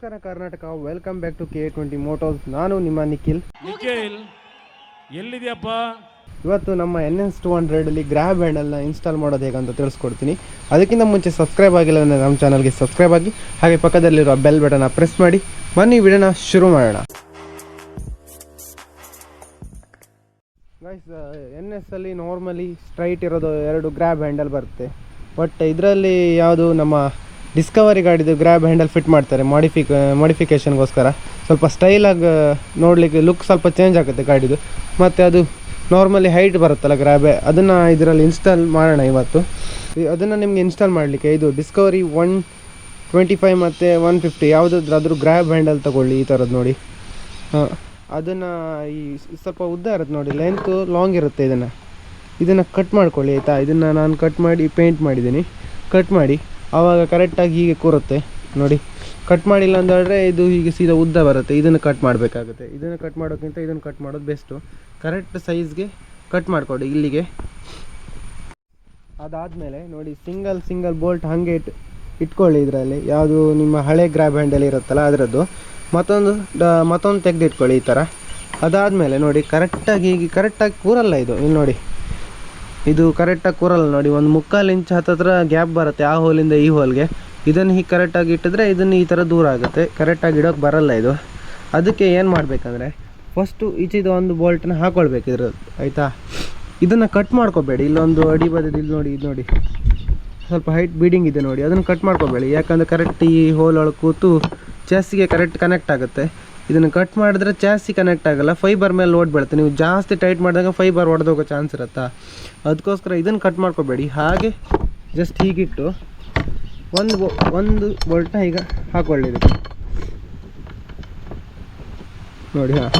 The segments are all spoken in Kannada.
ನಮಸ್ಕಾರ Karnataka. Welcome back to K twenty Motos ನಾನು ನಿಮ್ಮ ನಿಖಿಲ್. ನಿಖಿಲ್ ಎಲ್ಲಿದೆಯಪ್ಪ? ಇವತ್ತು ನಮ್ಮ ಎನ್ ಎಸ್ ಟು ಹಂಡ್ರೆಡಲ್ಲಿ ಗ್ರ್ಯಾಬ್ ಹ್ಯಾಂಡಲ್ನ ಇನ್ಸ್ಟಾಲ್ ಮಾಡೋದು ಹೇಗಂತ ತಿಳಿಸ್ಕೊಡ್ತೀನಿ. ಅದಕ್ಕಿಂತ ಮುಂಚೆ ಸಬ್ಸ್ಕ್ರೈಬ್ ಆಗಿಲ್ಲ ಅಂದರೆ ನಮ್ಮ ಚಾನಲ್ಗೆ ಸಬ್ಸ್ಕ್ರೈಬ್ ಆಗಿ ಹಾಗೆ ಪಕ್ಕದಲ್ಲಿರೋ ಬೆಲ್ ಬಟನ್ನ ಪ್ರೆಸ್ ಮಾಡಿ. ಬನ್ನಿ ವಿಡಿಯೋನ ಶುರು ಮಾಡೋಣ. ಗೈಸ್ ಎನ್ ಎಸ್ ಅಲ್ಲಿ ನಾರ್ಮಲಿ ಸ್ಟ್ರೈಟ್ ಇರೋದು ಎರಡು ಗ್ರ್ಯಾಬ್ ಹ್ಯಾಂಡಲ್ ಬರುತ್ತೆ. ಬಟ್ ಇದರಲ್ಲಿ ಯಾವುದು ನಮ್ಮ ಡಿಸ್ಕವರಿ ಗಾಡಿದು ಗ್ರ್ಯಾಬ್ ಹ್ಯಾಂಡಲ್ ಫಿಟ್ ಮಾಡ್ತಾರೆ ಮಾಡಿಫಿಕ್ ಮಾಡಿಫಿಕೇಷನ್ಗೋಸ್ಕರ ಸ್ವಲ್ಪ ಸ್ಟೈಲಾಗಿ ನೋಡಲಿಕ್ಕೆ ಲುಕ್ ಸ್ವಲ್ಪ ಚೇಂಜ್ ಆಗುತ್ತೆ ಗಾಡಿದು. ಮತ್ತು ಅದು ನಾರ್ಮಲಿ ಹೈಟ್ ಬರುತ್ತಲ್ಲ ಗ್ರ್ಯಾಬೆ ಅದನ್ನು ಇದರಲ್ಲಿ ಇನ್ಸ್ಟಾಲ್ ಮಾಡೋಣ ಇವತ್ತು. ಅದನ್ನು ನಿಮಗೆ ಇನ್ಸ್ಟಾಲ್ ಮಾಡಲಿಕ್ಕೆ ಇದು ಡಿಸ್ಕವರಿ ಒನ್ ಟ್ವೆಂಟಿ ಫೈವ್ ಮತ್ತು ಒನ್ ಫಿಫ್ಟಿ ಯಾವುದಾದ್ರೂ ಗ್ರ್ಯಾಬ್ ಹ್ಯಾಂಡಲ್ ತೊಗೊಳ್ಳಿ ಈ ಥರದ್ದು ನೋಡಿ. ಹಾಂ ಅದನ್ನು ಈ ಸ್ವಲ್ಪ ಉದ್ದ ಇರುತ್ತೆ ನೋಡಿ ಲೆಂತು ಲಾಂಗ್ ಇರುತ್ತೆ ಇದನ್ನು. ಇದನ್ನು ಕಟ್ ಮಾಡ್ಕೊಳ್ಳಿ ಆಯಿತಾ? ಇದನ್ನು ನಾನು ಕಟ್ ಮಾಡಿ ಪೇಂಟ್ ಮಾಡಿದ್ದೀನಿ. ಕಟ್ ಮಾಡಿ. ಆವಾಗ ಕರೆಕ್ಟಾಗಿ ಹೀಗೆ ಕೂರುತ್ತೆ. ನೋಡಿ ಕಟ್ ಮಾಡಿಲ್ಲ ಅಂದರೆ ಇದು ಹೀಗೆ ಸೀದಾ ಉದ್ದ ಬರುತ್ತೆ. ಇದನ್ನು ಕಟ್ ಮಾಡಬೇಕಾಗುತ್ತೆ. ಇದನ್ನು ಕಟ್ ಮಾಡೋಕ್ಕಿಂತ ಇದನ್ನು ಕಟ್ ಮಾಡೋದು ಬೆಸ್ಟು ಕರೆಕ್ಟ್ ಸೈಜ್ಗೆ ಕಟ್ ಮಾಡಿಕೊಡಿ ಇಲ್ಲಿಗೆ. ಅದಾದಮೇಲೆ ನೋಡಿ ಸಿಂಗಲ್ ಸಿಂಗಲ್ ಬೋಲ್ಟ್ ಹಾಗೆ ಇಟ್, ಇಟ್ಕೊಳ್ಳಿ ಇದರಲ್ಲಿ. ಯಾವುದು ನಿಮ್ಮ ಹಳೆ ಗ್ರ್ಯಾಬ್ ಹ್ಯಾಂಡಲ್ ಇರುತ್ತಲ್ಲ ಅದರದ್ದು. ಮತ್ತೊಂದು ಮತ್ತೊಂದು ತೆಗೆದಿಟ್ಕೊಳ್ಳಿ ಈ ಥರ ಅದಾದಮೇಲೆ ನೋಡಿ ಕರೆಕ್ಟಾಗಿ ಹೀಗೆ ಕರೆಕ್ಟಾಗಿ ಕೂರಲ್ಲ ಇದು. ಇಲ್ಲಿ ನೋಡಿ ಇದು ಕರೆಕ್ಟಾಗಿ ಕೂರಲ್ಲ ನೋಡಿ, ಒಂದು ಮುಕ್ಕಾಲು ಇಂಚ್ ಹತ್ತತ್ರ ಗ್ಯಾಪ್ ಬರುತ್ತೆ ಆ ಹೋಲಿಂದ ಈ ಹೋಲ್ಗೆ ಇದನ್ನು ಹೀಗೆ ಕರೆಕ್ಟಾಗಿ ಇಟ್ಟಿದ್ರೆ ಇದನ್ನು ಈ ಥರ ದೂರ ಆಗುತ್ತೆ. ಕರೆಕ್ಟಾಗಿ ಇಡೋಕ್ಕೆ ಬರಲ್ಲ ಇದು. ಅದಕ್ಕೆ ಏನು ಮಾಡಬೇಕಂದ್ರೆ ಫಸ್ಟು ಈಚಿದ ಒಂದು ಬೋಲ್ಟನ್ನ ಹಾಕೊಳ್ಬೇಕು ಇದ್ರ ಆಯಿತಾ? ಇದನ್ನು ಕಟ್ ಮಾಡ್ಕೋಬೇಡಿ. ಇಲ್ಲೊಂದು ಅಡಿ ಬದಿದ್ದು ಇಲ್ಲಿ ನೋಡಿ, ಇದು ನೋಡಿ. ಸ್ವಲ್ಪ ಹೈಟ್ ಬೀಡಿಂಗ್ ಇದೆ ನೋಡಿ, ಅದನ್ನು ಕಟ್ ಮಾಡ್ಕೋಬೇಡಿ. ಯಾಕಂದರೆ ಕರೆಕ್ಟ್ ಈ ಹೋಲ್ ಒಳಗೆ ಕೂತು ಚೆಸ್ಸಿಗೆ ಕರೆಕ್ಟ್ ಕನೆಕ್ಟ್ ಆಗುತ್ತೆ. ಇದನ್ನು ಕಟ್ ಮಾಡಿದ್ರೆ ಜಾಸ್ತಿ ಕನೆಕ್ಟ್ ಆಗಲ್ಲ ಫೈಬರ್ ಮೇಲೆ ಲೋಡ್ ಬೀಳುತ್ತೆ. ನೀವು ಜಾಸ್ತಿ ಟೈಟ್ ಮಾಡಿದಾಗ ಫೈಬರ್ ಒಡೆದೋಗೋ ಚಾನ್ಸ್ ಇರುತ್ತಾ? ಅದಕ್ಕೋಸ್ಕರ ಇದನ್ನು ಕಟ್ ಮಾಡ್ಕೋಬೇಡಿ. ಹಾಗೆ ಜಸ್ಟ್ ಹೀಗಿಟ್ಟು ಒಂದು ಒಂದು ಬೋಲ್ಟ್ನ ಈಗ ಹಾಕೊಳ್ಳಿ ನೋಡಿ, ಹಾಂ.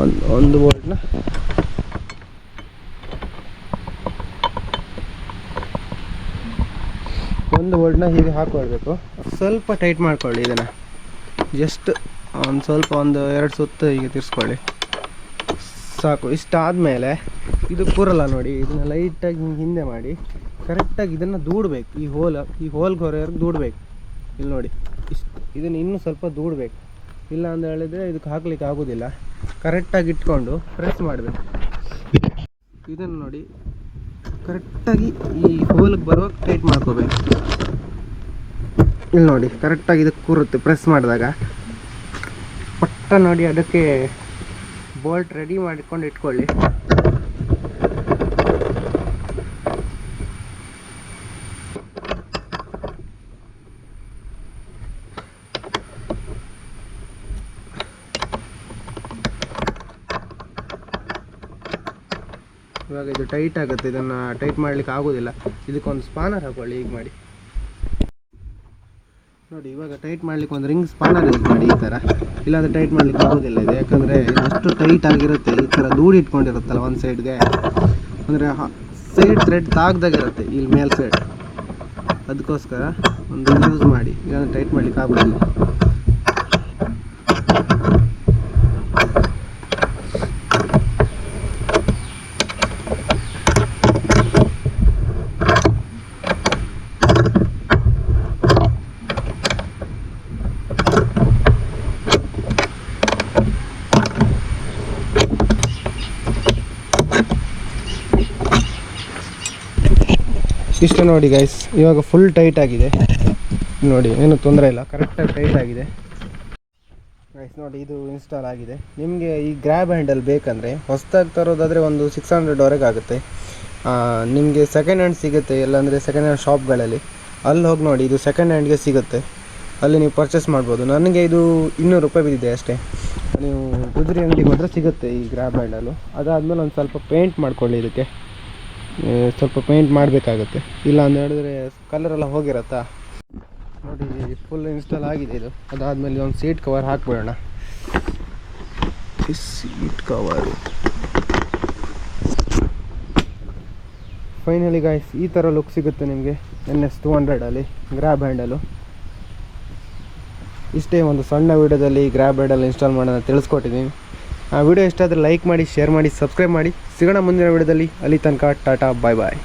ಒಂದು ಒಂದು ಬೋಲ್ಟ್ನ ಒಂದು ಬೋಲ್ಟ್ನ ಹೀಗೆ ಹಾಕೊಳ್ಬೇಕು. ಸ್ವಲ್ಪ ಟೈಟ್ ಮಾಡ್ಕೊಳ್ಳಿ ಇದನ್ನು. ಜಸ್ಟ್ ಒಂದು ಸ್ವಲ್ಪ ಒಂದು ಎರಡು ಸುತ್ತು ಹೀಗೆ ತಿರ್ಸ್ಕೊಳ್ಳಿ. ಸಾಕು. ಇಷ್ಟಾದಮೇಲೆ ಇದು ಕೂರಲ್ಲ ನೋಡಿ. ಇದನ್ನು ಲೈಟಾಗಿ ಹಿಂದೆ ಮಾಡಿ ಕರೆಕ್ಟಾಗಿ ಇದನ್ನು ದೂಡಬೇಕು. ಈ ಹೋಲ್, ಈ ಹೋಲ್ಗೆ ಹೊರೆಯವ್ರಿಗೆ ದೂಡಬೇಕು. ಇಲ್ಲಿ ನೋಡಿ. ಇಷ್ಟು, ಇದನ್ನು ಇನ್ನೂ ಸ್ವಲ್ಪ ದೂಡಬೇಕು. ಇಲ್ಲ ಅಂತ ಹೇಳಿದರೆ ಇದಕ್ಕೆ ಹಾಕ್ಲಿಕ್ಕೆ ಆಗೋದಿಲ್ಲ. ಕರೆಕ್ಟಾಗಿ ಇಟ್ಕೊಂಡು ಪ್ರೆಸ್ ಮಾಡಬೇಕು. ಇದನ್ನು ನೋಡಿ. ಕರೆಕ್ಟಾಗಿ ಈ ಹೋಲಿಗೆ ಬರುವಾಗ ಟೈಟ್ ಮಾಡ್ಕೋಬೇಕು. ಇಲ್ಲಿ ನೋಡಿ ಕರೆಕ್ಟಾಗಿ ಇದಕ್ಕೆ ಕೂರುತ್ತೆ ಪ್ರೆಸ್ ಮಾಡಿದಾಗ. ಪಟ್ಟ ನೋಡಿ ಅದಕ್ಕೆ ಬೋಲ್ಟ್ ರೆಡಿ ಮಾಡಿಕೊಂಡು ಇಟ್ಕೊಳ್ಳಿ. ಇವಾಗ ಇದು ಟೈಟ್ ಆಗುತ್ತೆ, ಇದನ್ನು ಟೈಟ್ ಮಾಡ್ಲಿಕ್ಕೆ ಆಗೋದಿಲ್ಲ. ಇದಕ್ಕೊಂದು ಸ್ಪಾನರ್ ಹಾಕೊಳ್ಳಿ ಈಗ ಮಾಡಿ. ನೋಡಿ, ಇವಾಗ ಟೈಟ್ ಮಾಡ್ಲಿಕ್ಕೆ ಒಂದು ರಿಂಗ್ ಸ್ಪಾನರ್ ಯೂಸ್ ಮಾಡಿ ಈ ಥರ ಇಲ್ಲಾಂದ್ರೆ ಟೈಟ್ ಮಾಡ್ಲಿಕ್ಕೆ ಆಗೋದಿಲ್ಲ ಇದು. ಯಾಕಂದರೆ ಅಷ್ಟು ಟೈಟ್ ಆಗಿರುತ್ತೆ. ಈ ಥರ ದೂಡಿ ಇಟ್ಕೊಂಡಿರುತ್ತಲ್ಲ ಒಂದು ಸೈಡ್ಗೆ ಅಂದರೆ ಸೈಡ್ ಥ್ರೆಡ್ ತಾಗ್ದಾಗಿರುತ್ತೆ ಇಲ್ಲಿ ಮೇಲ್ ಸೈಡ್ ಅದಕ್ಕೋಸ್ಕರ ಒಂದು ಯೂಸ್ ಮಾಡಿ. ಇಲ್ಲಾಂದರೆ ಟೈಟ್ ಮಾಡ್ಲಿಕ್ಕೆ ಆಗೋದಿಲ್ಲ. ಇಷ್ಟು ನೋಡಿ ಗೈಸ್ ಇವಾಗ ಫುಲ್ ಟೈಟ್ ಆಗಿದೆ. ನೋಡಿ, ಏನು ತೊಂದರೆ ಇಲ್ಲ ಕರೆಕ್ಟಾಗಿ ಟೈಟ್ ಆಗಿದೆ. ಗೈಸ್ ನೋಡಿ, ಇದು ಇನ್ಸ್ಟಾಲ್ ಆಗಿದೆ. ನಿಮಗೆ ಈ ಗ್ರ್ಯಾಬ್ ಹ್ಯಾಂಡಲ್ ಬೇಕಂದರೆ ಹೊಸದಾಗಿ ತರೋದಾದರೆ ಒಂದು ಸಿಕ್ಸ್ ಹಂಡ್ರೆಡ್ವರೆಗೆ ಆಗುತ್ತೆ. ನಿಮಗೆ ಸೆಕೆಂಡ್ ಹ್ಯಾಂಡ್ ಸಿಗುತ್ತೆ, ಇಲ್ಲಾಂದರೆ ಸೆಕೆಂಡ್ ಹ್ಯಾಂಡ್ ಶಾಪ್ಗಳಲ್ಲಿ ಅಲ್ಲಿ ಹೋಗಿ ನೋಡಿ, ಇದು ಸೆಕೆಂಡ್ ಹ್ಯಾಂಡ್ಗೆ ಸಿಗುತ್ತೆ. ಅಲ್ಲಿ ನೀವು ಪರ್ಚೇಸ್ ಮಾಡ್ಬೋದು. ನನಗೆ ಇದು ಇನ್ನೂರು ರೂಪಾಯಿ ಬಿದ್ದಿದೆ ಅಷ್ಟೇ. ನೀವು ಗುಜರಿ ಅಂಗಡಿಗೆ ಹೋದರೆ ಸಿಗುತ್ತೆ ಈ ಗ್ರ್ಯಾಬ್ ಹ್ಯಾಂಡಲು ಅದಾದಮೇಲೆ ಒಂದು ಸ್ವಲ್ಪ ಪೇಂಟ್ ಮಾಡ್ಕೊಳ್ಳಿ ಇದಕ್ಕೆ. ಸ್ವಲ್ಪ ಪೇಂಟ್ ಮಾಡಬೇಕಾಗುತ್ತೆ. ಇಲ್ಲ ಅಂತ ಹೇಳಿದ್ರೆ ಕಲರ್ ಎಲ್ಲ ಹೋಗಿರತ್ತಾ? ನೋಡಿ ಫುಲ್ ಇನ್ಸ್ಟಾಲ್ ಆಗಿದೆ ಇದು. ಅದಾದಮೇಲೆ ಒಂದು ಸೀಟ್ ಕವರ್ ಹಾಕ್ಬಿಡೋಣ. ಸೀಟ್ ಕವರ್ ಫೈನಲಿ ಗಾಯ್ಸ್ ಈ ಥರ ಲುಕ್ ಸಿಗುತ್ತೆ ನಿಮಗೆ. ಎನ್ ಎಸ್ ಟು ಹಂಡ್ರೆಡಲ್ಲಿ ಗ್ರ್ಯಾಬ್ ಹ್ಯಾಂಡಲು ಇಷ್ಟೇ ಒಂದು ಸಣ್ಣ ವೀಡಿಯೋದಲ್ಲಿ ಗ್ರ್ಯಾಬ್ ಹ್ಯಾಂಡಲ್ ಇನ್ಸ್ಟಾಲ್ ಮಾಡೋಣ ತಿಳಿಸ್ಕೊಟ್ಟಿದ್ದೀನಿ. ವಿಡಿಯೋ ಇಷ್ಟ ಆದರೆ ಲೈಕ್ ಮಾಡಿ ಶೇರ್ ಮಾಡಿ ಸಬ್ಸ್ಕ್ರೈಬ್ ಮಾಡಿ. ಸಿಗೋಣ ಮುಂದಿನ ವಿಡಿಯೋದಲ್ಲಿ. ಅಲ್ಲಿ ತನಕ ಟಾಟಾ ಬಾಯ್ ಬಾಯ್